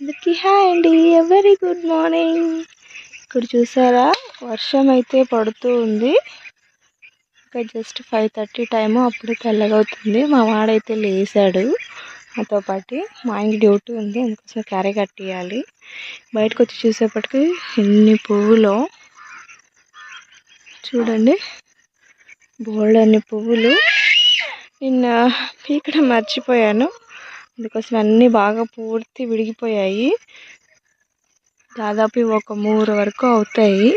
అందుకే హాయ్ అండి. Very good morning? ఇక్కడ చూసారా? వర్షం అయితే పడుతూ ఉంది. ఇంకా జస్ట్ ఫైవ్ థర్టీ టైము అప్పుడే తెల్లగవుతుంది. మా వాడైతే లేసాడు. నాతో పాటు మా ఆయనకి డ్యూటీ ఉంది. అందుకోసం క్యారీ కట్టేయాలి. బయటకు వచ్చి చూసేపటికి ఎన్ని పువ్వులు? చూడండి. బోల్డ్ అన్ని పువ్వులు. నిన్న పీకడం మర్చిపోయాను. అందుకోసం అన్నీ బాగా పూర్తి విడిగిపోయాయి. దాదాపు ఒక మూడు వరకు అవుతాయి.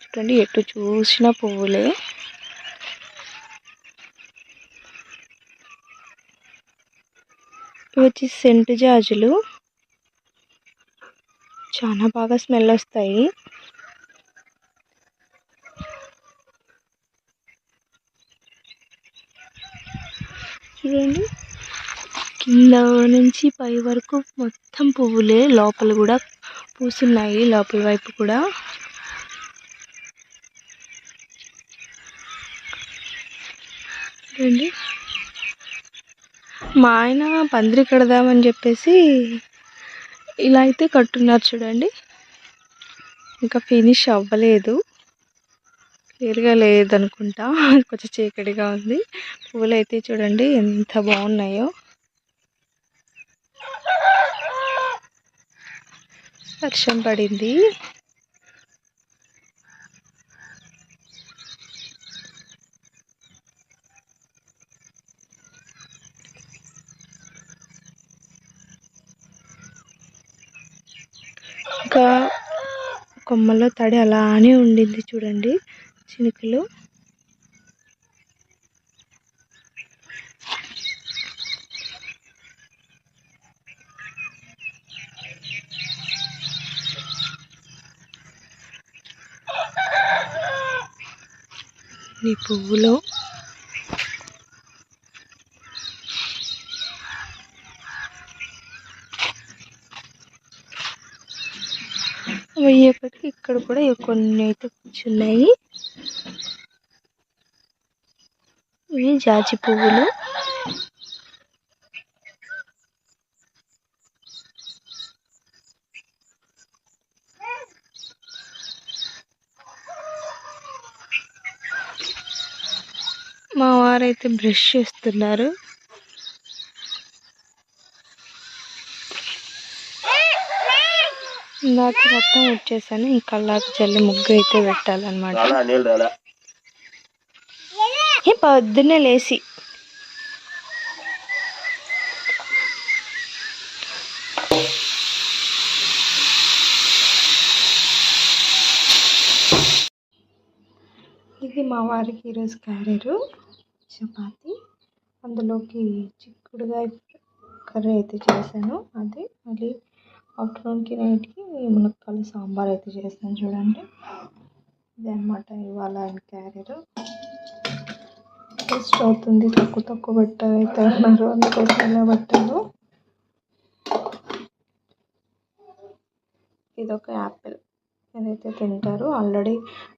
చూడండి ఎటు చూసిన పువ్వులే. ఇవి వచ్చి సెంటు జాజులు. చాలా బాగా స్మెల్ వస్తాయి. చూడండి. కింద నుంచి పై వరకు మొత్తం పువ్వులే లోపల కూడా పూసున్నాయి లోపల వైపు కూడా. చూడండి మా ఆయన పందిరి కడదామని చెప్పేసి ఇలా అయితే కట్టున్నారు చూడండి. ఇంకా ఫినిష్ అవ్వలేదు. క్లియర్గా లేదనుకుంటా. కొంచెం చీకటిగా ఉంది. పువ్వులు అయితే చూడండి ఎంత బాగున్నాయో. వర్షం పడింది. ఇంకా కొమ్మలో తడి అలానే ఉండింది చూడండి చినుకులు. ఈ పువ్వులో. అయ్యేపటికి ఇక్కడ కూడా కొన్ని అయితే కూర్చున్నాయి. ఇవి జాజి పువ్వులు. మా వారైతే బ్రష్ చేస్తున్నారు. ఇందాక మొత్తం వచ్చేసాను ఇంకా కళ్ళాకి చల్లి ముగ్గు అయితే పెట్టాలన్నమాట. పొద్దున్నే లేచి. ఇది మా వారికి ఈరోజు క్యారియరు చపాతి అందులోకి చిక్కుడుగాయ కర్రీ అయితే చేశాను. అది మళ్ళీ ఆఫ్టర్నూన్కి నైట్కి మునక్కాయల సాంబార్ అయితే చేస్తాను చూడండి. ఇది అనమాట ఇవాళ ఆయన క్యారియర్. టేస్ట్ అవుతుంది తక్కువ తక్కువ పెట్టారు అయితే అన్నారు. అందుకోసం ఇలా పెట్టాను. ఇదొక యాపిల్. ఏదైతే తింటారు. ఆల్రెడీ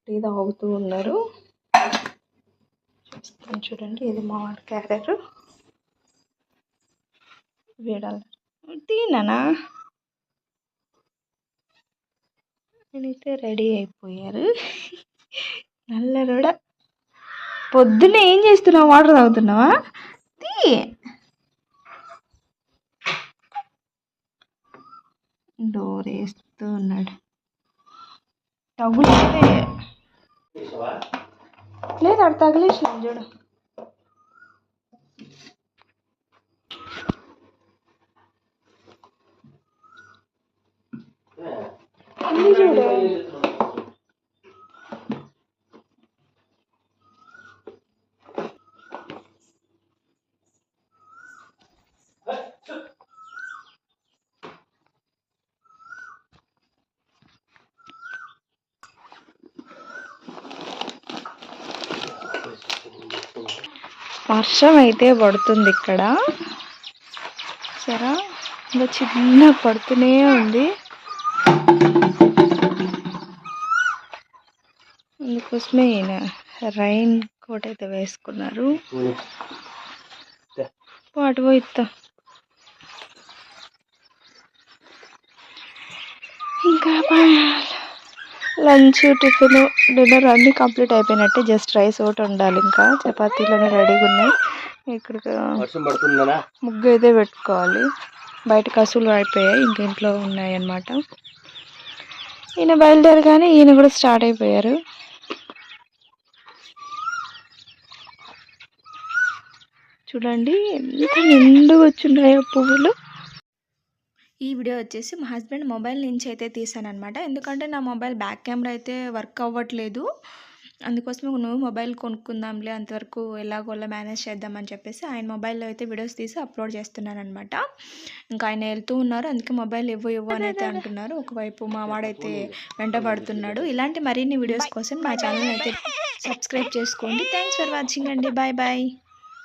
టీ తాగుతూ ఉన్నారు. చూడండి ఇది మా వాడి క్యారెట్ వేడాలి. తిన్నానా నేనైతే రెడీ అయిపోయారు. నల్లరుడ పొద్దున్నే ఏం చేస్తున్నావు? వాటర్ తాగుతున్నావా? తీ. డోర్ వేస్తూ ఉన్నాడు తగులితే Claire Artagle Schlanger. Ni lloré. వర్షం అయితే పడుతుంది ఇక్కడ సరే ఇంకా చిన్న పడుతూనే ఉంది. అందుకోసమే ఈయన రైన్ కోట్ అయితే వేసుకున్నారు. పాటు పోయిస్తా ఇంకా లంచ్ టిఫిన్ డిన్నర్ అన్నీ కంప్లీట్ అయిపోయినట్టే. జస్ట్ రైస్ ఒకటి ఉండాలి ఇంకా. చపాతీలన్నీ రెడీగా ఉన్నాయి. ఇక్కడ ముగ్గు అయితే పెట్టుకోవాలి. బయట కసులు అయిపోయాయి. ఇంక ఇంట్లో ఉన్నాయి అన్నమాట ఈయన బయలుదేరగానే ఈయన కూడా స్టార్ట్ అయిపోయారు. చూడండి ఎంత నిండుగా వచ్చున్నాయో పువ్వులు. ఈ వీడియో వచ్చేసి మా హస్బెండ్ మొబైల్ నుంచి అయితే తీసాను అనమాట ఎందుకంటే నా మొబైల్ బ్యాక్ కెమెరా అయితే వర్క్ అవ్వట్లేదు. అందుకోసం నువ్వు మొబైల్ కొనుక్కుందాంలే అంతవరకు ఎలాగోలా మేనేజ్ చేద్దామని చెప్పేసి ఆయన మొబైల్లో అయితే వీడియోస్ తీసి అప్లోడ్ చేస్తున్నాను అనమాట ఇంకా ఆయన వెళ్తూ ఉన్నారు అందుకే మొబైల్ ఇవ్వు ఇవ్వు అని అయితే అంటున్నారు. ఒకవైపు మా వాడైతే వెంట పడుతున్నాడు. ఇలాంటి మరిన్ని వీడియోస్ కోసం మా ఛానల్ అయితే సబ్స్క్రైబ్ చేసుకోండి. థ్యాంక్స్ ఫర్ వాచింగ్ అండి. Bye bye